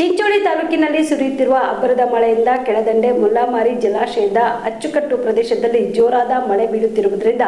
ಚಿಂಚೋಳಿ ತಾಲೂಕಿನಲ್ಲಿ ಸುರಿಯುತ್ತಿರುವ ಅಬ್ಬರದ ಮಳೆಯಿಂದ ಕೆಳದಂಡೆ ಮುಲ್ಲಾಮಾರಿ ಜಲಾಶಯದ ಅಚ್ಚುಕಟ್ಟು ಪ್ರದೇಶದಲ್ಲಿ ಜೋರಾದ ಮಳೆ ಬೀಳುತ್ತಿರುವುದರಿಂದ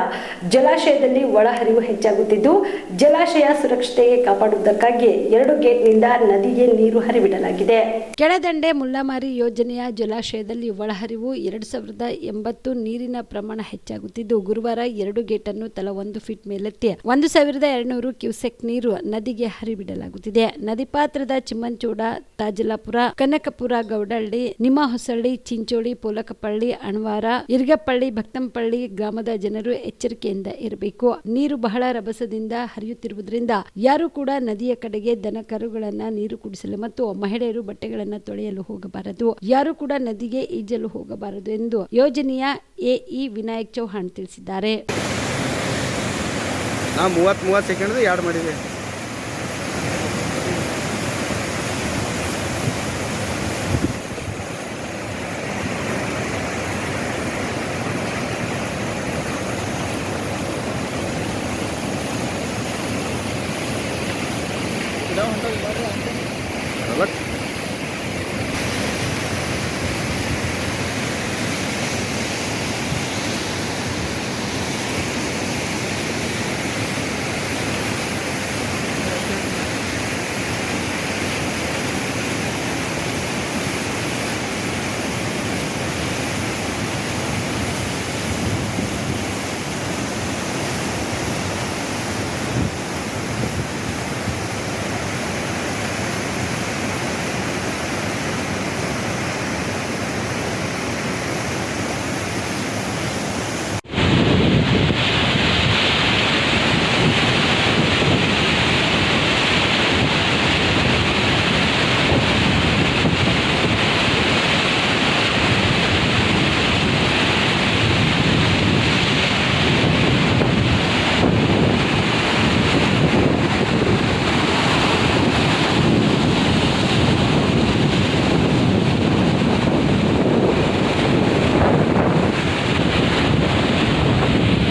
ಜಲಾಶಯದಲ್ಲಿ ಒಳಹರಿವು ಹೆಚ್ಚಾಗುತ್ತಿದ್ದು, ಜಲಾಶಯ ಸುರಕ್ಷತೆ ಕಾಪಾಡುವುದಕ್ಕಾಗಿ ಎರಡು ಗೇಟ್ನಿಂದ ನದಿಗೆ ನೀರು ಹರಿಬಿಡಲಾಗಿದೆ ಕೆಳದಂಡೆ ಮುಲ್ಲಾಮಾರಿ ಯೋಜನೆಯ ಜಲಾಶಯದಲ್ಲಿ ಒಳಹರಿವು ಎರಡು ಸಾವಿರದ ಎಂಬತ್ತು ನೀರಿನ ಪ್ರಮಾಣ ಹೆಚ್ಚಾಗುತ್ತಿದ್ದು, ಗುರುವಾರ ಎರಡು ಗೇಟನ್ನು ತಲಾ ಒಂದು ಫೀಟ್ ಮೇಲೆತ್ತಿ ಒಂದು ಸಾವಿರದ ಎರಡುನೂರು ಕ್ಯೂಸೆಕ್ ನೀರು ನದಿಗೆ ಹರಿಬಿಡಲಾಗುತ್ತಿದೆ ನದಿ ಪಾತ್ರದ ಚಿಮ್ಮಂಚೂಡ ತಾಜಲಾಪುರ, ಕನಕಪುರ, ಗೌಡಳ್ಳಿ ನಿಮ್ಮಹೊಸಳ್ಳಿ ಚಿಂಚೋಳಿ, ಪೋಲಕಪಳ್ಳಿ, ಅಣವಾರ ಇರ್ಗಪಳ್ಳಿ ಭಕ್ತಂಪಳ್ಳಿ ಗ್ರಾಮದ ಜನರು ಎಚ್ಚರಿಕೆಯಿಂದ ಇರಬೇಕು. ನೀರು ಬಹಳ ರಭಸದಿಂದ ಹರಿಯುತ್ತಿರುವುದರಿಂದ ಯಾರು ಕೂಡ ನದಿಯ ಕಡೆಗೆ ದನ ಕರುಗಳನ್ನ ನೀರು ಕುಡಿಸಲು ಮತ್ತು ಮಹಿಳೆಯರು ಬಟ್ಟೆಗಳನ್ನ ತೊಳೆಯಲು ಹೋಗಬಾರದು. ಯಾರು ಕೂಡ ನದಿಗೆ ಈಜಲು ಹೋಗಬಾರದು ಎಂದು ಯೋಜನೆಯ ಎಇ ವಿನಾಯಕ್ ಚೌಹಾಣ್ ತಿಳಿಸಿದ್ದಾರೆ. ನಾ ಮೂವತ್ತು ಮೂವತ್ತು ಸೆಕೆಂಡ್ ಎರಡು ಮಾಡಿದೆ.